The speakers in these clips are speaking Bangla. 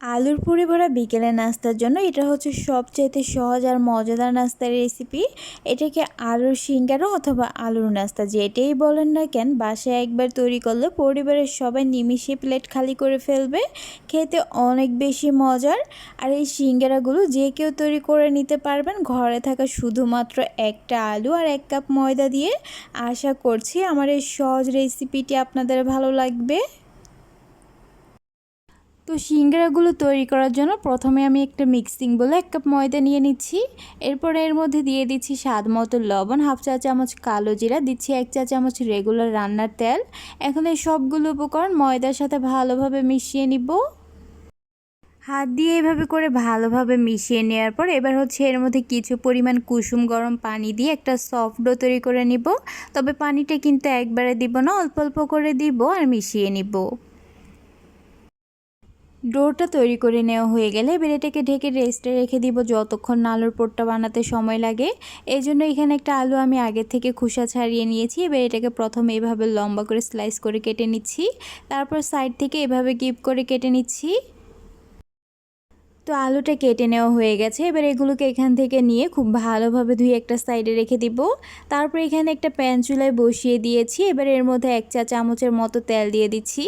আলুর পুরি ভরা বিকেলের নাস্তার জন্য এটা হচ্ছে সবচাইতে সহজ আর মজাদার নাস্তার রেসিপি এটাকে আলুর সিঙ্গারা অথবা আলুর নাস্তা যেটাই বলেন না কেন, বাসায় একবার তৈরি করলে পরিবারের সবাই নিমিশে প্লেট খালি করে ফেলবে, খেতে অনেক বেশি মজার। আর এই সিঙ্গারাগুলো যে কেউ তৈরি করে নিতে পারবেন, ঘরে থাকা শুধুমাত্র একটা আলু আর এক কাপ ময়দা দিয়ে। আশা করছি আমার এই সহজ রেসিপিটি আপনাদের ভালো লাগবে। তো সিঙ্গারাগুলো তৈরি করার জন্য প্রথমে আমি একটা মিক্সিং বলে এক কাপ ময়দা নিয়ে নিচ্ছি। এরপর এর মধ্যে দিয়ে দিচ্ছি স্বাদ মতো লবণ, হাফ চা চামচ কালো জিরা, দিচ্ছি এক চা চামচ রেগুলার রান্নার তেল। এখন এই সবগুলো উপকরণ ময়দার সাথে ভালোভাবে মিশিয়ে নিব। হাত দিয়ে এভাবে করে ভালোভাবে মিশিয়ে নেওয়ার পর এবার হচ্ছে এর মধ্যে কিছু পরিমাণ কুসুম গরম পানি দিয়ে একটা সফট ডো তৈরি করে নিব। তবে পানিটা কিন্তু একবারে দিব না, অল্প অল্প করে দিব আর মিশিয়ে নিব। ডোটা তৈরি করে নেওয়া হয়ে গেলে বেড়েটাকে ঢেকে রেস্টে রেখে দিব যতক্ষণ না আলুর পোরটা বানাতে সময় লাগে। এই জন্য এখানে একটা আলু আমি আগে থেকে খোসা ছাড়িয়ে নিয়েছি। এবার এটাকে প্রথমে এভাবে লম্বা করে স্লাইস করে কেটে নিচ্ছি। তারপর সাইড থেকে এভাবে গিপ করে কেটে নিচ্ছি। তো আলুটা কেটে নেওয়া হয়ে গেছে। এবার এগুলোকে এখান থেকে নিয়ে খুব ভালোভাবে ধুয়ে একটা সাইডে রেখে দিব। তারপর এখানে একটা প্যান চুলায় বসিয়ে দিয়েছি। এবার এর মধ্যে এক চা চামচের মতো তেল দিয়ে দিচ্ছি।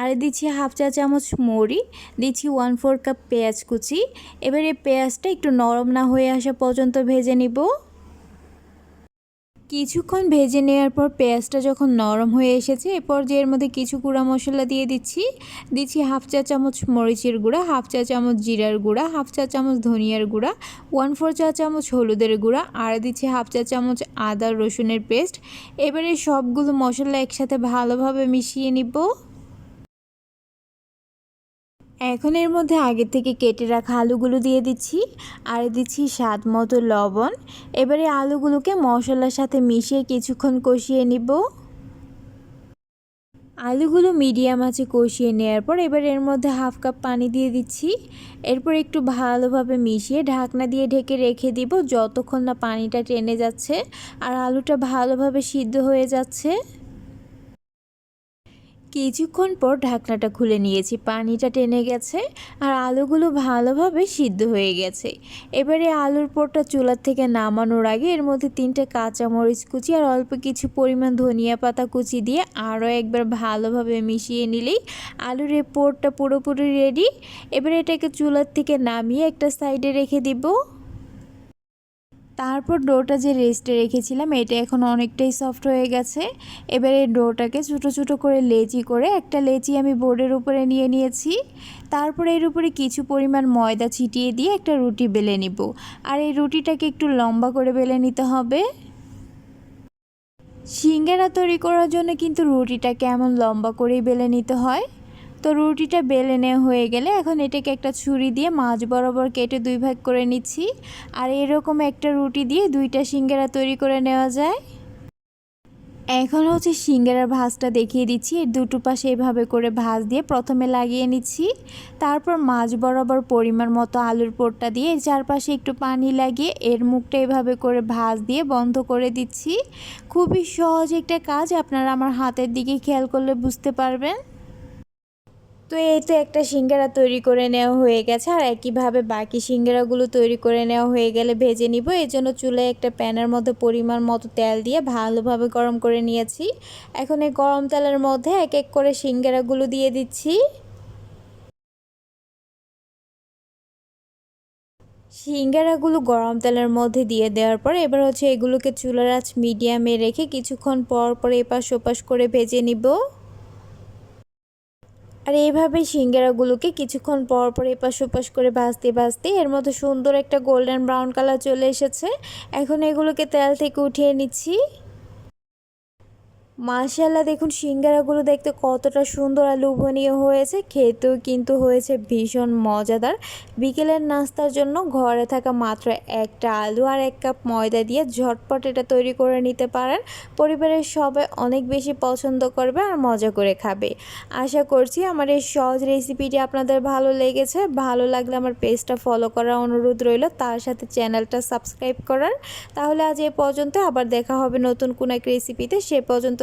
আর দিচ্ছি হাফ চা চামচ মরি, দিচ্ছি ওয়ান ফোর কাপ পেঁয়াজ কুচি। এবার এই পেঁয়াজটা একটু নরম না হয়ে আসা পর্যন্ত ভেজে নিব। কিছুক্ষণ ভেজে নেওয়ার পর পেঁয়াজটা যখন নরম হয়ে এসেছে, এ পর্যায়ের মধ্যে কিছু গুঁড়া মশলা দিয়ে দিচ্ছি। দিচ্ছি হাফ চা চামচ মরিচের গুঁড়া, হাফ চা চামচ জিরার গুঁড়া, হাফ চা চামচ ধনিয়ার গুঁড়া, ওয়ান ফোর চা চামচ হলুদের গুঁড়া, আর দিচ্ছি হাফ চা চামচ আদা রসুনের পেস্ট। এবারে সবগুলো মশলা একসাথে ভালোভাবে মিশিয়ে নিব। এখন এর মধ্যে আগে থেকে কেটে রাখা আলুগুলো দিয়ে দিচ্ছি। আর দিচ্ছি স্বাদ মতো লবণ। এবারে আলুগুলোকে মশলার সাথে মিশিয়ে কিছুক্ষণ কষিয়ে নিব। আলুগুলো মিডিয়াম আছে কষিয়ে নেওয়ার পর এবার এর মধ্যে হাফ কাপ পানি দিয়ে দিচ্ছি। এরপর একটু ভালোভাবে মিশিয়ে ঢাকনা দিয়ে ঢেকে রেখে দিব যতক্ষণ না পানিটা টেনে যাচ্ছে। আর আলুটা ভালোভাবে সিদ্ধ হয়ে যাচ্ছে। কিছুক্ষণ পর ঢাকনাটা খুলে নিয়েছি, পানিটা টেনে গেছে আর আলুগুলো ভালোভাবে সিদ্ধ হয়ে গেছে। এবারে আলুর পোরটা চুলার থেকে নামানোর আগে এর মধ্যে তিনটে কাঁচামরিচ কুচি আর অল্প কিছু পরিমাণ ধনিয়া পাতা কুচি দিয়ে আরও একবার ভালোভাবে মিশিয়ে নিলেই আলুর এই পোরটা পুরোপুরি রেডি এবারে এটাকে চুলার থেকে নামিয়ে একটা সাইডে রেখে দিব। তারপর ডোটা যে রেস্টে রেখেছিলাম, এটা এখন অনেকটাই সফট হয়ে গেছে। এবারে ডোটাকে ছোটো ছোটো করে লেচি করে একটা লেচি আমি বোর্ডের উপরে নিয়ে নিয়েছি। তারপর এর উপরে কিছু পরিমাণ ময়দা ছিটিয়ে দিয়ে একটা রুটি বেলে নিব। আর এই রুটিটাকে একটু লম্বা করে বেলে নিতে হবে। সিঙ্গারা তৈরি করার জন্য কিন্তু রুটিটাকে এমন লম্বা করেই বেলে নিতে হয়। তো রুটিটা বেলে নেওয়া হয়ে গেলে এখন এটাকে একটা ছুরি দিয়ে মাছ বরাবর কেটে দুই ভাগ করে নিচ্ছি। আর এরকম একটা রুটি দিয়ে দুইটা সিঙ্গারা তৈরি করে নেওয়া যায়। এখন হচ্ছে সিঙ্গারার ভাজটা দেখিয়ে দিচ্ছি। এর দুটো পাশে এভাবে করে ভাজ দিয়ে প্রথমে লাগিয়ে নিচ্ছি। তারপর মাছ বরাবর পরিমাণ মতো আলুর পোরটা দিয়ে চারপাশে একটু পানি লাগিয়ে এর মুখটা এভাবে করে ভাজ দিয়ে বন্ধ করে দিচ্ছি। খুবই সহজ একটা কাজ। আপনারা আমার হাতের দিকে খেয়াল করলে বুঝতে পারবেন। তো এই তো একটা সিঙ্গারা তৈরি করে নেওয়া হয়ে গেছে, আর একইভাবে বাকি সিঙ্গারাগুলো তৈরি করে নেওয়া হয়ে গেলে ভেজে নিব। এই জন্য চুলায় একটা প্যানের মধ্যে পরিমাণ মতো তেল দিয়ে ভালোভাবে গরম করে নিয়েছি। এখন এই গরম তেলের মধ্যে এক এক করে সিঙ্গারাগুলো দিয়ে দিচ্ছি। সিঙ্গারাগুলো গরম তেলের মধ্যে দিয়ে দেওয়ার পর এবার হচ্ছে এগুলোকে চুলার আঁচ মিডিয়ামে রেখে কিছুক্ষণ পর পর এপাশ ওপাশ করে ভেজে নিব। আর এইভাবে সিঙ্গারাগুলোকে কিছুক্ষণ পর পর এপাশ ওপাশ করে ভাজতে ভাজতে এর মতো সুন্দর একটা গোল্ডেন ব্রাউন কালার চলে এসেছে। এখন এগুলোকে তেল থেকে উঠিয়ে নিচ্ছি। মাশাল্লাহ দেখুন সিঙ্গারাগুলো দেখতে কতটা সুন্দর আর লোভনীয় হয়েছে। খেতেও কিন্তু হয়েছে ভীষণ মজাদার। বিকেলের নাস্তার জন্য ঘরে থাকা মাত্র একটা আলু আর এক কাপ ময়দা দিয়ে ঝটপট এটা তৈরি করে নিতে পারেন। পরিবারের সবাই অনেক বেশি পছন্দ করবে আর মজা করে খাবে। আশা করছি আমার এই সহজ রেসিপিটি আপনাদের ভালো লেগেছে। ভালো লাগলে আমার পেজটা ফলো করার অনুরোধ রইল। তার সাথে চ্যানেলটা সাবস্ক্রাইব করার। তাহলে আজ এ পর্যন্ত আবার দেখা হবে নতুন কোনো এক রেসিপিতে। সে